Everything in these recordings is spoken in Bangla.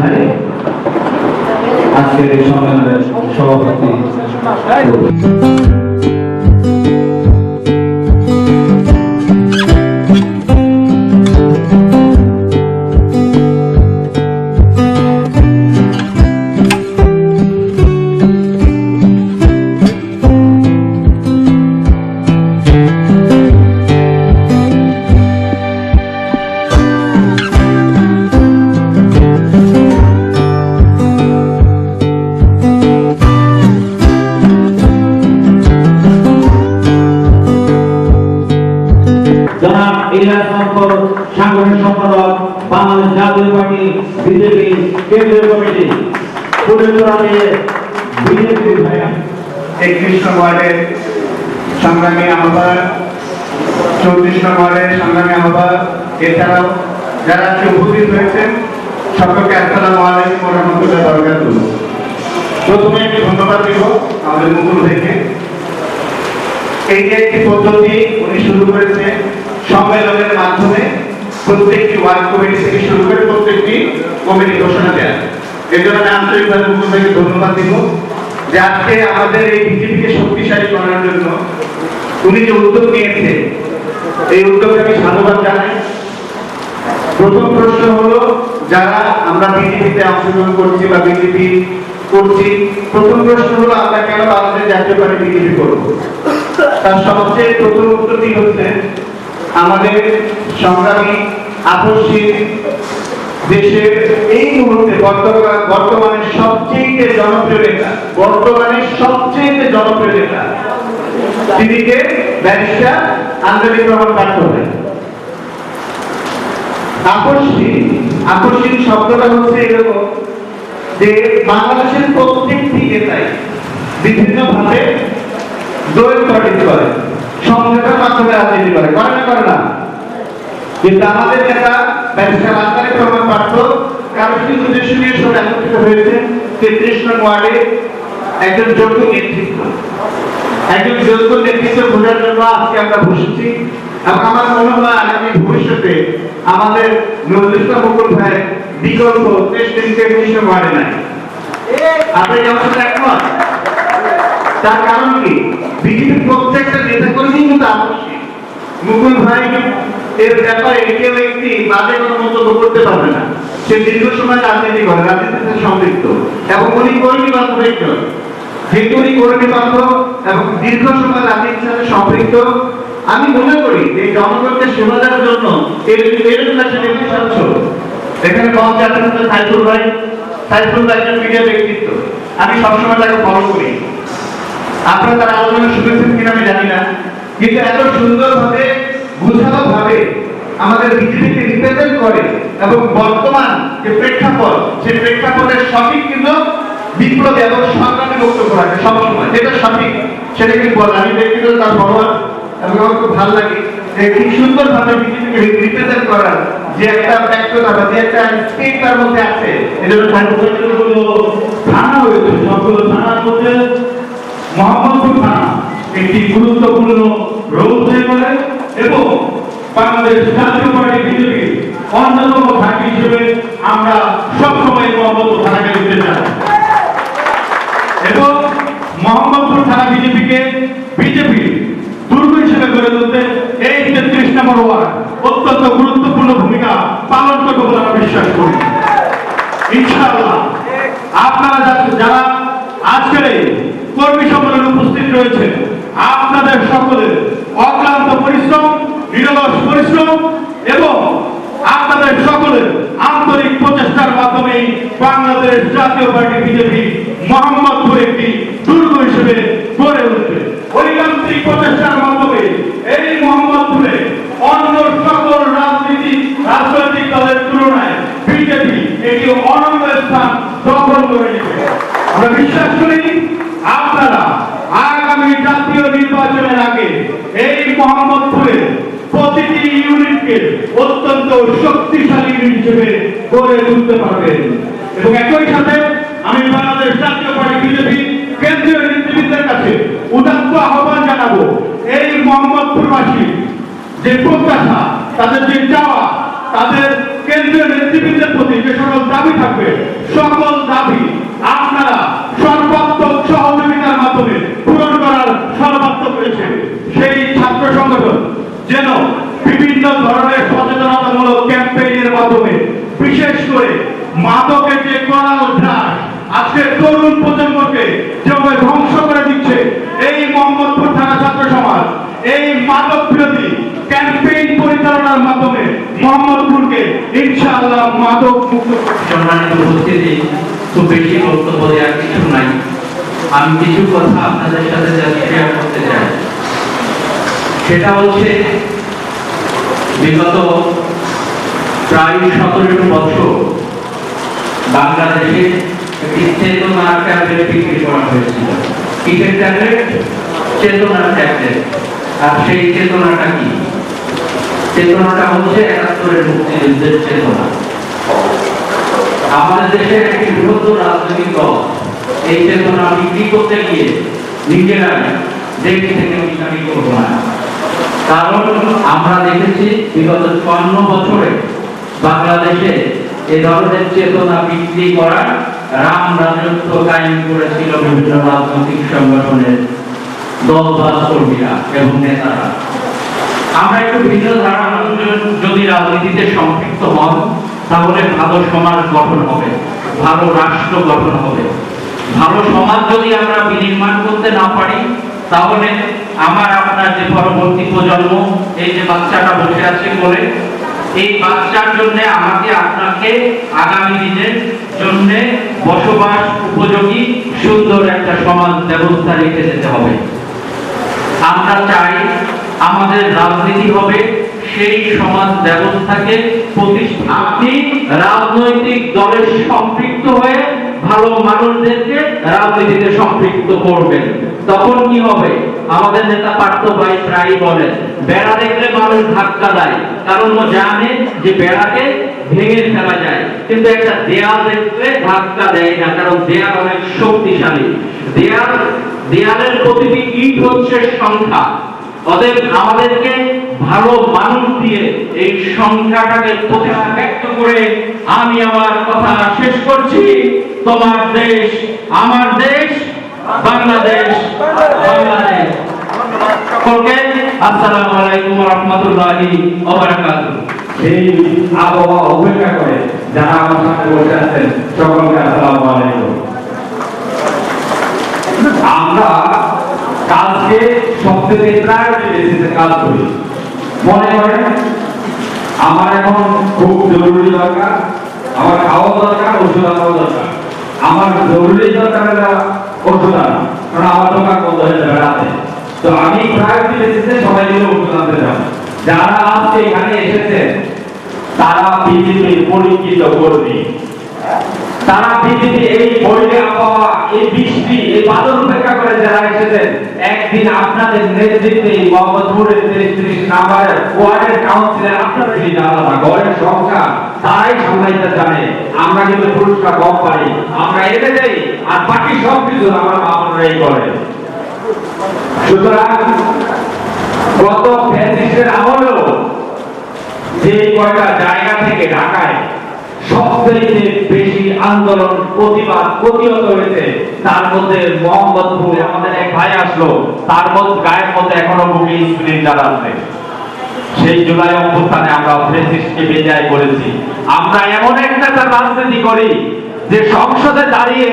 ভাই আজকের এই সম্মেলনের সভাপতি। আমাদের মুকুল ভাইকে এই যে একটি পদ্ধতি উনি শুরু করেছে সম্মেলনের মাধ্যমে, প্রত্যেকটি ওয়ার্ড কমিটি থেকে শুরু করে প্রত্যেকটি কমিটি ঘোষণা দেয়। এর জন্য আমি আন্তরিকভাবে মুকুল ভাইকে ধন্যবাদ দিব যে আজকে আমাদের এই বিজেপিকে শক্তিশালী করার জন্য উনি যে উদ্যোগ নিয়েছে এই উদ্যোগকে আমি সাধুবাদ জানাই। প্রথম প্রশ্ন হলো, যারা আমরা বিজেপিতে অংশগ্রহণ করছি বা বিজেপি করছি। প্রথম প্রশ্ন হলো, আমরা কেন বাংলাদেশ জাতীয় পার্টি বিজেপি করব? তার সবচেয়ে প্রথম উত্তরটি হচ্ছে, আমাদের সংগ্রামী আপসীর দেশের এই মুহূর্তে বর্তমান বর্তমানে সবচেয়ে জনপ্রিয় নেতা বর্তমানে সবচেয়ে জনপ্রিয় নেতা, তিনি কে? ব্যারিস্টার আন্দোলন রহমান পাঠ্য আকস্মিক আকস্মিক শব্দটা হচ্ছে এরকম যে বাংলাদেশের প্রত্যেকটি নেতাই বিভিন্ন ভাবে দৈব পলিটিক্স করে সমঝোতার মাধ্যমে রাজনীতি করে করে না করে না। কিন্তু আমাদের নেতা ব্যারিস্টার আন্তারিক রহমান পার্থ কারোশিক উদ্দেশ্য নিয়ে সব একত্রিত হয়েছে তেত্রিশ নং ওয়ার্ডে একজন যোগ্য নেতৃত্ব। একজন যোগ্য নেতৃত্ব খোঁজার জন্য আজকে আমরা বসেছি। আমার মনে হয় আগামী ভবিষ্যতে আমাদের নজরুল মুকুল ভাই বিকল্প দেশ তেত্রিশ নং নাই। আপনি আমার একমত? তার কারণ কি? বিজেপির প্রত্যেকটা নেতা কর্মী কিন্তু আবশ্যিক মুকুল ভাই এর ব্যাপারে কেউ একটি বাজে কোনো মন্তব্য করতে পারবে না। সে দীর্ঘ সময় রাজনীতি করে রাজনীতির সাথে সম্পৃক্ত এবং উনি কর্মী বান্ধব একজন। যেহেতু উনি কর্মী বান্ধব এবং দীর্ঘ সময় রাজনীতির সাথে সম্পৃক্ত আমি মনে করি যে জনগণকে সেবা দেওয়ার জন্য এর এরকম একটা স্বচ্ছ। এখানে আছেন হচ্ছে সাইফুল ভাই। সাইফুল ভাই একজন মিডিয়া ব্যক্তিত্ব। আমি সবসময় তাকে ফলো করি। আপনারা তার আলোচনা শুনেছেন কিনা আমি জানি না। কিন্তু এত সুন্দরভাবে বুঝানো ভাবে আমাদের বিজেপিকে রিপ্রেজেন্ট করে এবং বর্তমান যে প্রেক্ষাপট, সেই প্রেক্ষাপটের সঠিক কিন্তু বিপ্লবী এবং সংগ্রামী বক্তব্য রাখে সবসময়। যেটা সঠিক, সেটা কিন্তু বলে আমি ব্যক্তিগত তার ফলোয়ার এবং আমার খুব ভালো লাগে। যে কি সুন্দরভাবে বিজেপিকে রিপ্রেজেন্ট করার যে একটা ব্যক্ততা বা যে একটা স্পিড তার মধ্যে আছে এজন্য যতগুলো থানা হয়েছে সবগুলো থানার মধ্যে মোহাম্মদপুর থানা একটি গুরুত্বপূর্ণ রোল প্লে করে এবং বাংলাদেশ জাতীয় পার্টি বিজেপি অন্যতম ঘাঁটি হিসেবে আমরা সবসময় মোহাম্মদপুর থানাকে দিতে চাই। এবং মোহাম্মদপুর থানা বিজেপিকে, বিজেপি দুর্গ হিসেবে গড়ে তুলতে এই তেত্রিশ নম্বর ওয়ার্ড অত্যন্ত গুরুত্বপূর্ণ ভূমিকা পালন করবে বলে আমরা বিশ্বাস করি। ইনশাআল্লাহ। আপনারা যারা আজকের এই কর্মী সম্মেলনে উপস্থিত রয়েছেন, আপনাদের সকলের অক্লান্ত পরিশ্রম, নিরলস পরিশ্রম এবং আপনাদের সকলের আন্তরিক প্রচেষ্টার মাধ্যমে বাংলাদেশ জাতীয় পার্টি বিজেপি মোহাম্মদপুর একটি দুর্গ হিসেবে গড়ে উঠবে ঐকান্তিক প্রচেষ্টার মাধ্যমে এই মোহাম্মদপুরে অন্য সকল রাজনীতি রাজনৈতিক দলের তুলনায় বিজেপি একটি অনন্য স্থান দখল করে নেবে আমরা বিশ্বাস করি আপনারা আগামী জাতীয় নির্বাচনের আগে এই মোহাম্মদপুরে প্রতিটি ইউনিটকে অত্যন্ত শক্তিশালী হিসেবে গড়ে তুলতে পারবেন। এবং একই সাথে আমি বাংলাদেশ জাতীয় পার্টি বিজেপি কেন্দ্রীয় নেতৃবৃন্দের কাছে উদাত্ত আহ্বান জানাব, এই মোহাম্মদপুরবাসী, যে প্রত্যাশা, তাদের যে চাওয়া, তাদের কেন্দ্রীয় নেতৃবৃন্দের প্রতি যে সকল দাবি থাকবে, সকল দাবি আপনারা সর্বাত্মক সহযোগিতার মাধ্যমে পূরণ করার সর্বাত্মক রয়েছে সেই ছাত্র সংগঠন যেন বিভিন্ন ধরনের ক্যাম্পেইনের মাধ্যমে, বিশেষ করে মাদকের যে কড়া অভ্যাস আজকে তরুণ প্রজন্মকে যেভাবে ধ্বংস করে দিচ্ছে, এই মোহাম্মদপুর থানা ছাত্র সমাজ, এই মাদক বিরোধী ক্যাম্পেইন পরিচালনার মাধ্যমে মোহাম্মদপুরকে ইনশাআল্লাহ মাদক মুক্ত সম্মানিত উপস্থিতি, খুব বেশি বক্তব্য দেওয়ার কিছু নাই। আমি কিছু কথা আপনাদের সাথে শেয়ার করতে চাই। সেটা হচ্ছে, বিগত প্রায় সতেরোশো বছর বাংলাদেশে একটি চেতনার ট্যাবলেট বিক্রি করা হয়েছিল। কিসের ট্যাবলেট? চেতনার ট্যাবলেট। আর সেই চেতনাটা কি? চেতনাটা হচ্ছে একাত্তরের মুক্তিযুদ্ধের চেতনা। আমাদের দেশের একটি বৃহত্তর রাজনৈতিক দল এই চেতনা বিক্রি করতে গিয়ে নিজেরা দেশ থেকে বিকারি করব না। কারণ আমরা দেখেছি বিগত চুয়ান্ন বছরে বাংলাদেশে এ ধরনের চেতনা বিক্রি করার রাম রাজত্ব কায়েম করেছিল বিভিন্ন রাজনৈতিক সংগঠনের দল বা কর্মীরা এবং নেতারা। আমরা একটু ভিন্ন ধারা যদি রাজনীতিতে সম্পৃক্ত হন, তাহলে ভালো সমাজ গঠন হবে, ভালো রাষ্ট্র গঠন হবে। ভালো সমাজ যদি আমরা বিনির্মাণ করতে না পারি, তাহলে আমার, আপনার যে পরবর্তী প্রজন্ম, এই যে বাচ্চাটা বসে আছে বলে এই বাচ্চার জন্য আমাকে আপনাকে আগামী দিনের জন্য বসবাস উপযোগী সুন্দর একটা সমাজ ব্যবস্থা রেখে যেতে হবে। আমরা চাই আমাদের রাজনীতি হবে, সেই সমাজ ব্যবস্থাকে প্রতিষ্ঠা আপনি রাজনৈতিক দলের সম্পৃক্ত হয়ে ভালো মানুষদেরকে রাজনীতিতে সম্পৃক্ত করবেন। তখন কি হবে? আমাদের নেতা পার্থ ভাই প্রায় বলেন বেড়া দেখলে মানুষ ধাক্কা দেয়। কারণ ও জানে যে বেড়াকে ভেঙে ফেলা যায়। কিন্তু একটা দেয়াল দেখলে ধাক্কা দেয় না, কারণ দেয়াল অনেক শক্তিশালী। দেয়াল, দেয়ালের প্রতিটি ইট হচ্ছে সংখ্যা। অতএব আমাদেরকে ভালো মানুষ দিয়ে এই সংখ্যাটাকে ব্যক্ত করে আমি আমার কথা শেষ করছি। তোমার দেশ, আমার দেশ বাংলাদেশ বাংলাদেশ। আসসালামু আলাইকুম এই আবহাওয়া করে যারা আমার সাথে বসে আছেন, সকলকে আসসালামু আলাইকুম। আমরা বেসিসে কাজ করি। মনে করেন, আমার এখন খুব জরুরি দরকার, আমার খাওয়া দরকার, ওষুধ আনাও দরকার। আমার জরুরি দরকার ওষুধ কারণ আমার দোকান বন্ধ তো আমি প্রায়োরিটি বেসিসে সবাই মিলে যাব। যারা আজকে এখানে এসেছে, তারা পৃথিবীর পরিচিত কর্মী। তারা পৃথিবী এই বৈরী আবহাওয়া, এই বৃষ্টি, এই বাদল উপেক্ষা করে যারা এসেছেন, একদিন আপনাদের নেতৃত্বে এই মোহাম্মদপুরের তেত্রিশ নাম্বারের ওয়ার্ডের কাউন্সিলর আপনাদের যিনি আলাদা গড়ের সংখ্যা, তারাই সামলাইতে জানে। আমরা কিন্তু পুরস্কার কম পাই, আমরা এনে দেই, আর বাকি সব কিছু আমার আপনারাই করে। সুতরাং, গত ফ্যাসিস্টের আমলেও যে কয়টা জায়গা থেকে ঢাকায় সবচেয়ে বেশি আন্দোলন, প্রতিবাদ প্রতিহত হয়েছে। তার মধ্যে মোহাম্মদপুর আমাদের এক ভাই আসলো। তার মধ্যে, গায়ের মধ্যে এখনও বুকে স্প্লিন্টার আছে। সেই জুলাই অভ্যুত্থানে আমরা ফ্রেসিস্টকে বিদায় করেছি। আমরা এমন একটা রাজনীতি করি যে সংসদে দাঁড়িয়ে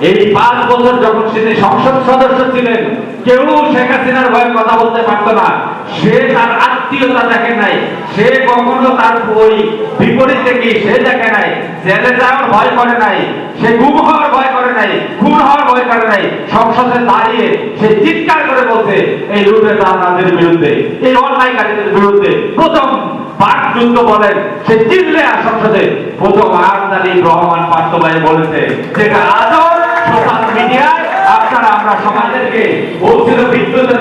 এই পাঁচ বছর যখন তিনি সংসদ সদস্য ছিলেন কেউ শেখ হাসিনার ভয়ে কথা বলতে পারত না। সে তার আত্মীয়তা দেখে নাই। সে কখনো তার ওই বিপরীতে কি সে দেখে নাই। জেলে যাওয়ার ভয় করে নাই। সে গুম হওয়ার ভয় করে নাই। খুন হওয়ার ভয় করে নাই। সংসদে দাঁড়িয়ে সে চিৎকার করে বলছে, এই লুটের রাজনীতির বিরুদ্ধে, এই অন্যায়কারীদের বিরুদ্ধে প্রথম বাক যুদ্ধ বলেন। সে চিনলে আর সংসদে প্রথম রহমান বলেছে, যেটা আজও সোশ্যাল মিডিয়ায় আপনারা আমরা সমাজেরকে বলছিল বিদ্যুতের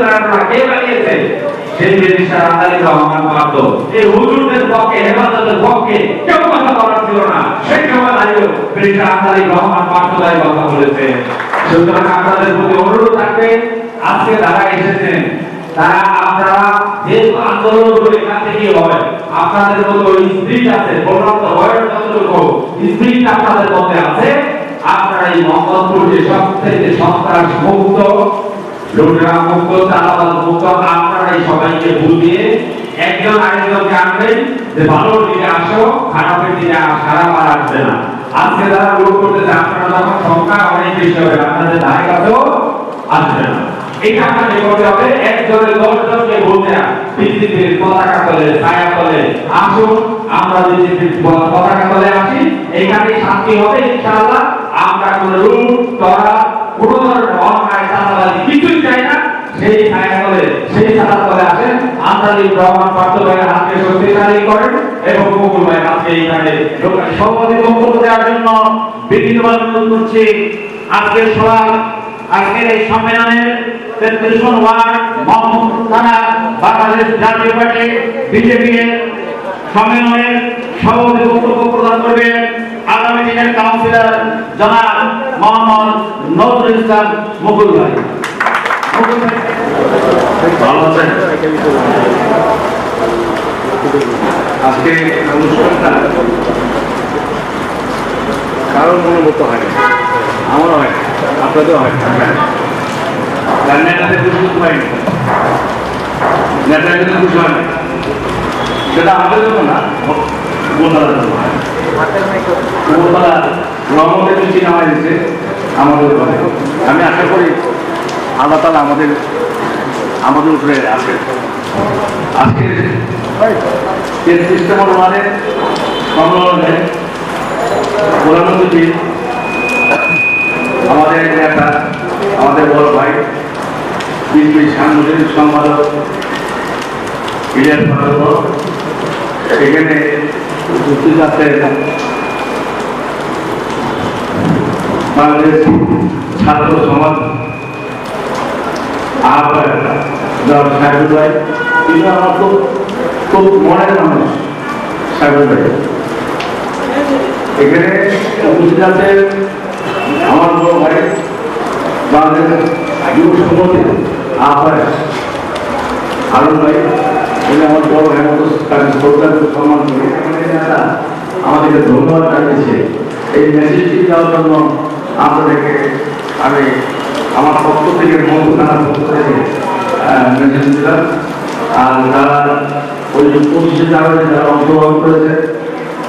কে বানিয়েছে? সেই ব্রিটিশার আদালি রহমান পারত। এই হুজুরদের পক্ষে, হেফাজতের পক্ষে কেউ কথা বলার ছিল না। সেই সময় দাঁড়িয়েও ব্রিটিশার আদালি রহমান পারত কথা বলেছে। সুতরাং আপনাদের প্রতি অনুরোধ থাকবে, আজকে যারা এসেছেন, তারা আপনারা যেহেতু আন্দোলন করে এখান থেকে হয়, আপনাদের মতো স্পিরিট আছে পূর্ণাঙ্গ বয়স যতটুকু স্পিরিট আপনাদের মধ্যে আছে আপনারা এই মোহাম্মদপুর যে সব থেকে সন্ত্রাস মুক্ত মুক্ত তালাবাদ মুক্ত, আপনারাই সবাইকে বুঝিয়ে একজন আরেকজনকে আনবেন যে ভালো দিকে আসো, খারাপের দিকে খারাপ আর আসবে না। আজকে যারা লোক করতেছে, আপনারা যখন সংখ্যা অনেক বেশি হবে, আপনাদের ধারে কাছেও আসবে না। এটা করতে হবে, একজনের দশজনকে বলতে পৃথিবীর পতাকা তলে, ছায়া তলে আসুন, আমরা যদি পতাকা তলে আসি এখানে শান্তি হবে ইনশাআল্লাহ। আমরা কোনো রূপ তরা, কোনো ধরনের অন্যায়, চাঁদাবাজি কিছুই চাই না। সেই ছায়া তলে, সেই ছাতা তলে আসেন। আমরা যদি রহমান পার্থ ভাইয়ের হাতকে শক্তিশালী করেন এবং মুকুল ভাই হাতকে এইখানে সভাপতি বক্তব্য দেওয়ার জন্য বিনীতভাবে অনুরোধ করছি। আজকের সভা, আজকের এই সম্মেলনের তেত্রিশ ওয়ার্ড মোহাম্মদপুর থানা বাংলাদেশ জাতীয় পার্টি, বিজেপি সভাপতি বক্তব্য প্রদান করবেন আগামী দিনের কাউন্সিলর জনাব মোহাম্মদ নজরুল ইসলাম মুকুল ভাই। ভালো আজকে অনুষ্ঠানটা মনে হয় আমারও হয় আপনাদেরও হয় তার নেতাদের খুশি হয়নি নেতাদের কিন্তু খুশি হয় আমাদের জন্য না গোলতলার জন্য। গোলতলা রহমতের দৃষ্টি নামাই দিচ্ছে আমাদের উপরে। আমি আশা করি আল্লাহ তালা আমাদের আমাদের উপরে আছে। আজকে তেত্রিশ নম্বর ওয়ার্ডের আমাদের নেতা, আমাদের বড় ভাই বিএনপি সাংগঠনিক সম্পাদক ভারত এখানে উপস্থিত আছেন বাংলাদেশ ছাত্র সমাজ আহ্বায়ক যার সাহেব ভাই, তিনি আমার খুব খুব মনের মানুষ সাহেব ভাই। এখানে উপস্থিত আছে আমার বড় ভাই বাংলাদেশ যুব সমিতির আমার নেতা আমাদেরকে ধন্যবাদ জানিয়েছে, এই মেসেজটি দেওয়ার জন্য আপনাদেরকে আমি আমার পক্ষ থেকে মন্ত্র থানার পক্ষ থেকে মেসেজ দিলাম। আর যারা ওই পঁচিশে জানুয়ারি যারা অংশগ্রহণ করেছে,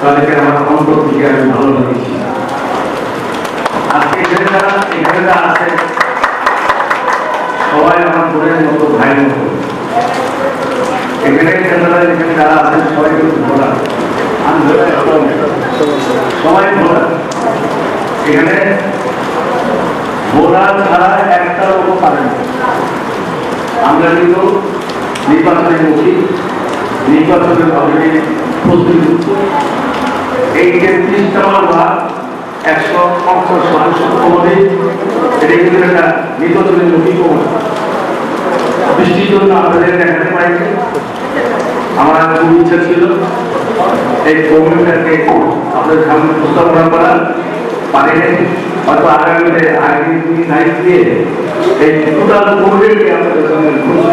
তাদেরকে আমার অন্তর থেকে আমি ভালো লাগিয়েছি আজকে এখানে এখানে আছে সবাই আমার বোনের মতো, ভাইয়ের মতো। এখানে যারা এখানে যারা আছেন সবাই কিন্তু এখানে ভোলা ছাড়া একটা লোক পারেন আমরা কিন্তু নির্বাচনের মুখী নির্বাচনের অলরেডি প্রস্তুতি এই তেত্রিশ নম্বর ভাগ একশো পঞ্চাশ মানুষ কমনে এটা কিন্তু একটা নির্বাচনের বৃষ্টির জন্য আপনাদের দেখাতে পারিনি আমার খুব ইচ্ছা ছিল। এই কমিউনিটাকে আপনাদের সামনে উপস্থাপনা করার পারিনি হয়তো আগামীতে আগামী দুই নাইট দিয়ে এই টোটাল কমিউনিটি আপনাদের সঙ্গে ঘুরতে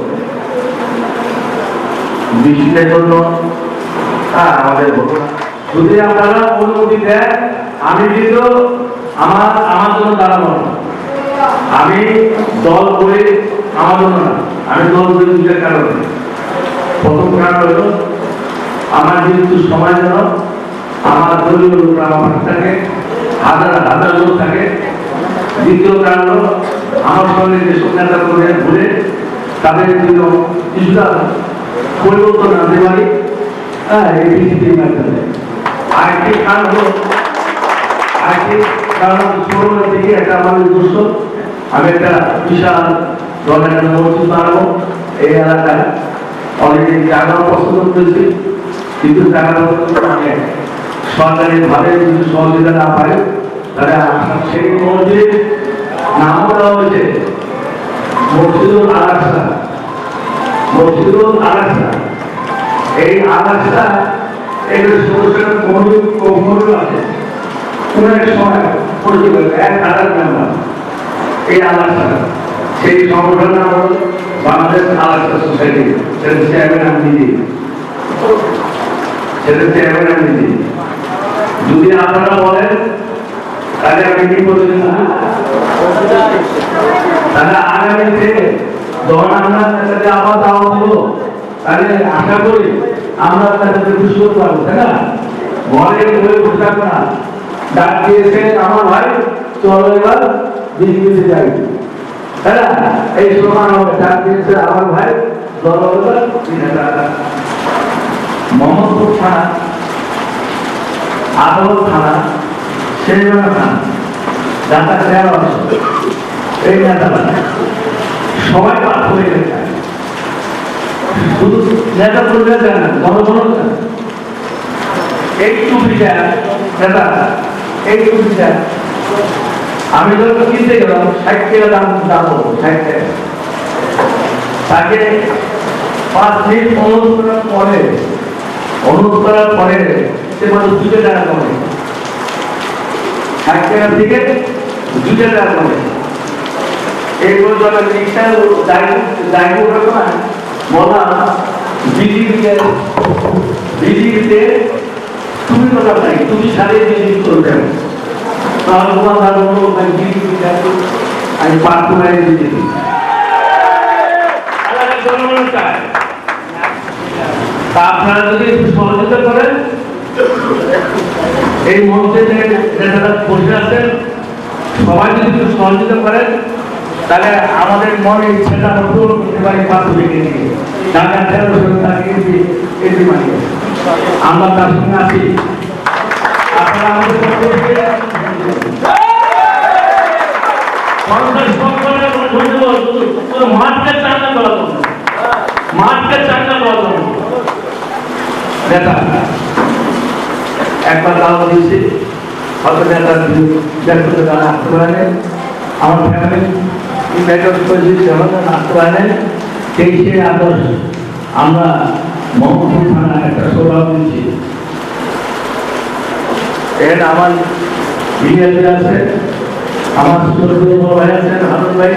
বৃষ্টির জন্য আমাদের যদি আপনারা অনুমতি দেন, আমি কিন্তু আমার আমার জন্য দাঁড়াবো আমি দল করে আমার জন্য না, আমি দল করে দুটার কারণে প্রথম কারণ হলো, আমার যেহেতু সময় যেন, আমার দলীয় লোকরা আমার থাকে, হাজার হাজার লোক থাকে। দ্বিতীয় কারণ হলো, আমার সঙ্গে যেসব নেতা করে ঘুরে তাদের জন্য কিছুটা পরিবর্তন আনতে পারি? হ্যাঁ এই আরেকটি কারণ হলো, আরেকটি কারণ ছোটবেলা থেকে একটা আমাদের দুঃস্থ আমি একটা বিশাল দলের মসজিদ বানাবো এই এলাকায়। অলরেডি জায়গাও পছন্দ করেছি কিন্তু জায়গাটা মানে সরকারি ভাবে যদি সহযোগিতা না পারে তাহলে সেই মসজিদ নাম দেওয়া হয়েছে মসজিদুল আলাকসা মসজিদুল আলাকসা এই আলাকসা এর সদস্যের কোন এক সময় পরিচিত এক হাজার এই সংগঠনের নাম বাংলাদেশ আলাকসা সোসাইটি। সেটা চেয়ারম্যান আমি যদি আপনারা বলেন, তাহলে আমি কি বলছি না তাহলে আগামীতে যখন আমরা আশা করি আমরা ঘরে দিয়েছে আমার ভাই, চলো এই সমান হবে ডাক আমার ভাই, চলো এবার মোহাম্মদপুর থানা, আদালত থানা শেরবানা থানা ঢাকা তেরো এই নেতারা সবাই পাঠ গেছে। শুধু নেতা না জনগণ এই টুপিটা নেতা, এই টুপিটা আমি যখন কিনতে গেলাম, ষাট টাকা দাম দাম ষাট তাকে পাঁচ মিনিট অনুরোধ করার পরে, অনুরোধ করার পরে সে মানুষ দুটো টাকা কমে ষাট টাকা থেকে দুটো টাকা কমে এইগুলো যখন রিক্সা দায়িত্ব ওঠাবো না বলা বিজিবিতে বিজিবিতে তুমি কথা নাই তুমি সারে বিজিবি যদি একটু সহযোগিতা করেন, এই মঞ্চে যে নেতারা বসে সবাই যদি একটু সহযোগিতা করেন তাহলে আমাদের মনে ইচ্ছাটা আমরা পূরণ করতে পারি প্রাথমিক নিয়ে। ঢাকা তেরো তাকে এটি আমরা তার সঙ্গে আছি। আপনারা আমাদের পক্ষ থেকে সরকার সরকারের ধন্যবাদ শুধু মাঠকে চাঙ্গা করা মাঠকে চাঙ্গা করা নেতা একবার দাওয়া দিয়েছি। হয়তো আসতে পারেন আমার ফ্যামিলি তেইশে আগস্ট আমরা মোহাম্মদপুর থানায় একটা সভা দিয়েছি এর আমার বিএলপি আছে, আমার বড় ভাই,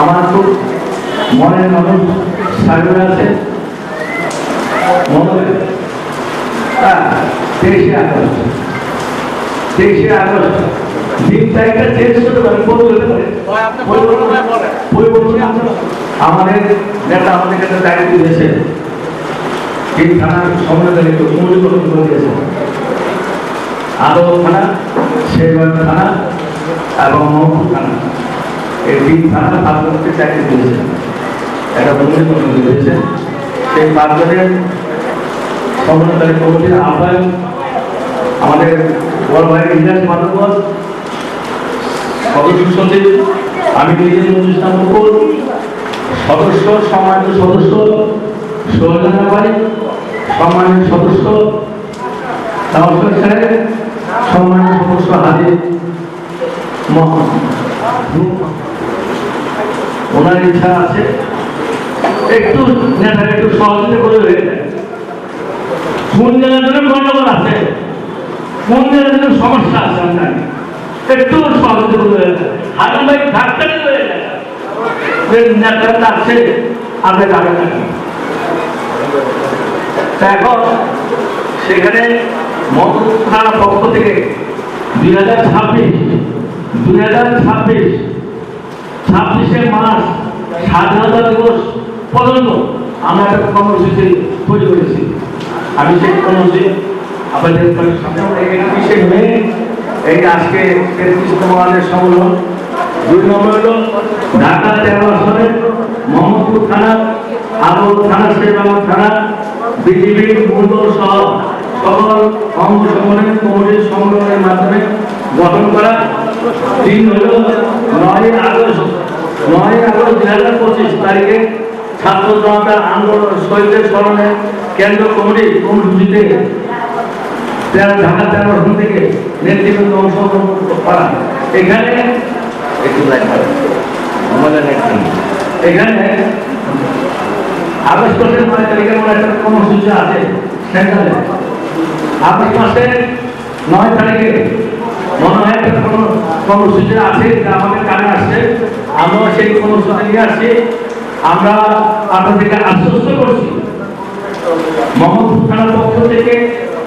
আমার খুব মনের মানুষ সাগর আছে। মনে তেইশে আগস্ট তেইশে আগস্ট দিন তারিখটা চেঞ্জ করতে পারেন পরিবর্তন করে আমাদের নেতা আমাদের কাছে দায়িত্ব দিয়েছে। এই থানার সমন্বয় করে দিয়েছে। আদৌ থানা শেরবাগ থানা এবং মহকুম থানা এই তিন থানা পাঁচজনকে চাকরি দিয়েছে। একটা বন্ধু দিয়েছে। সেই পাঁচজনের সমন্বয়কারী কমিটির আহ্বায়ক আমাদের বড় ভাই ইন্দ্রাজ মাধবগঞ্জ সদস্য সচিব, আমি নিজে নজরুল ইসলাম সদস্য, সম্মানিত সদস্য সোহেলানা ভাই সম্মানিত সদস্য নমস্কার সাহেব, সম্মানিত সদস্য হাজির ওনার ইচ্ছা আছে, একটু নেতাকে একটু সহযোগিতা করে হয়ে যায়। কোন জায়গার জন্য গন্ডগোল আছে? কোন জায়গার জন্য সমস্যা আছে আমি একটু সহযোগিতা করে হয়ে যায় হারুন হয়ে যায়। আছে আপনি যাবেন না। এখন সেখানে মদত থানার পক্ষ থেকে দুই হাজার ছাব্বিশ, দুই হাজার ছাব্বিশ, ছাব্বিশে মার্চ, স্বাধীনতা দিবস পর্যন্ত আমরা একটা কর্মসূচি তৈরি করেছি। আমি সেই কর্মসূচি আপনাদের সামনে আমরা এখানে বিশেষ হয়ে এই আজকে তেত্রিশতম ওয়ার্ডের সম্মেলন দুই নম্বর হলো ঢাকা তেরো আসনের মোহাম্মদপুর থানা আবুল থানা, শেরবাংলা থানা বিজেপির মূলদল সহ সকল অঙ্গ কমিটির সংগ্রহের মাধ্যমে গঠন করা। তিন হল নয় আগস্ট নয় আগস্ট দুই হাজার পঁচিশ তারিখে ছাত্র জনতার আন্দোলন শহীদদের স্মরণে কেন্দ্র কমিটি কর্মসূচিতে তেরো ঢাকা আসন থেকে নেতৃবৃন্দ অংশগ্রহণ করা এখানে একটু মারেন। আমাদের। এখানে আগস্ট মাসের নয় তারিখে হয় একটা কর্মসূচি আছে? সেন্ট্রালে। আগস্ট মাসের নয় তারিখে মনে হয় একটা কোনো- কর্মসূচি আছে আমাদের কানে আসছে। আমরা সেই কর্মসূচি নিয়ে আসছি। আমরা আপনাদেরকে আশ্বস্ত করছি। মোহাম্মদপুর থানার পক্ষ থেকে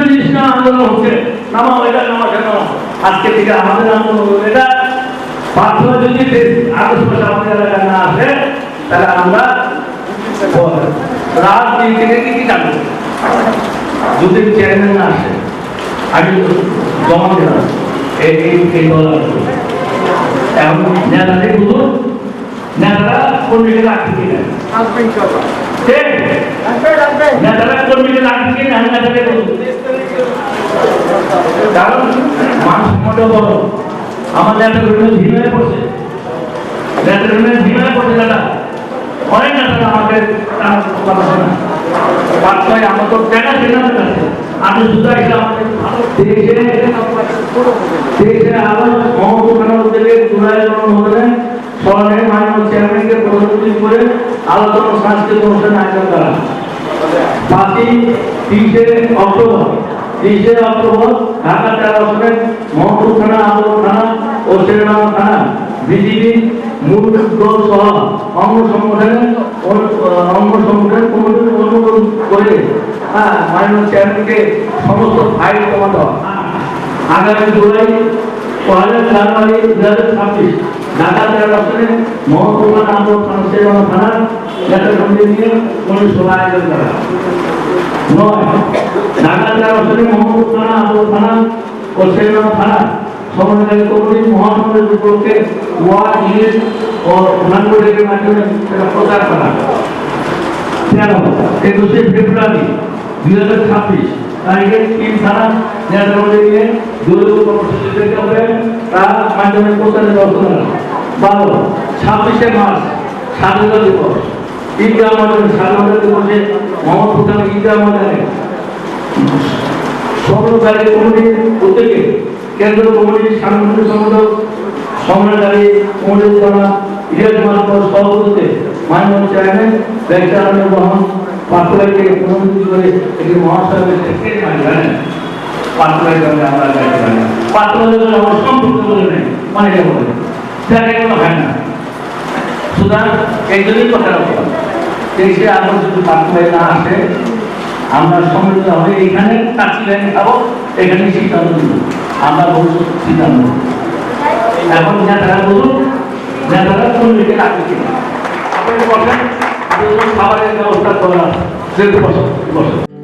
জিনিস না, আন্দোলন হচ্ছে। এটা নামা কেন আমাদের আন্দোলন এটা পাঁচশো যদি আগস্ট মাসে আমাদের না আসে, তাহলে আমরা রাজনীতি যদি চেয়ারম্যান না আসে, আমি জমা দিলাম এই দল। এখন নেতাদের বুঝুন নেতারা কর্মীকে রাখতে কিনা নেতারা কর্মীকে রাখতে কিনা নেতাদের কারণ মানুষ মোটে বড় আমার নেতা কর্মী পড়ছে দাদা অনেক নেতারা আমাকে কথা বাচ্চায় আমার তো চেনা আছে আমি শুধু আমাদের দেশে দেশে আবার মহকুমার উদ্যোগে জুলাই মহোদয় স্মরণে মাননীয় চেয়ারম্যানকে অঙ্গ সংগঠনের অনুমোদন করে হ্যাঁ মাননীয় চেয়ারম্যানকে সমস্ত ফাইল জমা দেওয়া আগামী জুলাই পয়লা জানুয়ারি দু হাজার ছাব্বিশ ঢাকা তেরো আসনে মহকুমা আন্দোলন শেরবাং থানা নেতা কমিটি নিয়ে সভা আয়োজন করা নয়, ঢাকা জেলা মোহাম্মদ থানা আবু থানা ও সেনা থানা সমন্বয় কমিটি মহাসমাজের উপলক্ষে ওয়ার্ড ইংলিশ ও নানগরের মাধ্যমে প্রচার করা তেরো, একুশে ফেব্রুয়ারি দুই হাজার ছাব্বিশ। তারিখে তিন থানা নেতা নিয়ে হবে। তার মাধ্যমে প্রচারের ব্যবস্থা বারো, ছাব্বিশে মার্চ স্বাধীনতা দিবস। ঈদগাহ ময়দানে স্বাধীনতা দিবসে মোহাম্মদ হোসেন ঈদগাহ ময়দানে সর্বকারী কমিটির উদ্যোগে কেন্দ্র কমিটির সাংগঠনিক সম্পাদক সম্মেলনকারী কমিটির দ্বারা ইলিয়াস মালকর সভাপতিতে মাননীয় চেয়ারম্যান ব্যাংকার রহমান পাটুয়াকে প্রধানমন্ত্রী করে একটি মহাসভায় সেক্রেটারি জানেন পাটুয়ার সঙ্গে আমরা যাইতে পারি পাটুয়াদের সঙ্গে আমার সম্পর্ক বলে নেই অনেকে বলে। সেটা এগুলো হয় না। সুতরাং এই জন্যই কথা রাখলাম তেইশে আগস্ট যদি পাটুয়ায় না আসে, আমরা সম্মিলিত হবে এখানে কাছি লাইনে খাব এখানে সিদ্ধান্ত নিব। আমরা ভবিষ্যৎ সিদ্ধান্ত এখন নেতারা বলুন, নেতারা কোন দিকে রাখবে আপনি বসেন আপনাদের খাবারের ব্যবস্থা করা বসেন বসেন।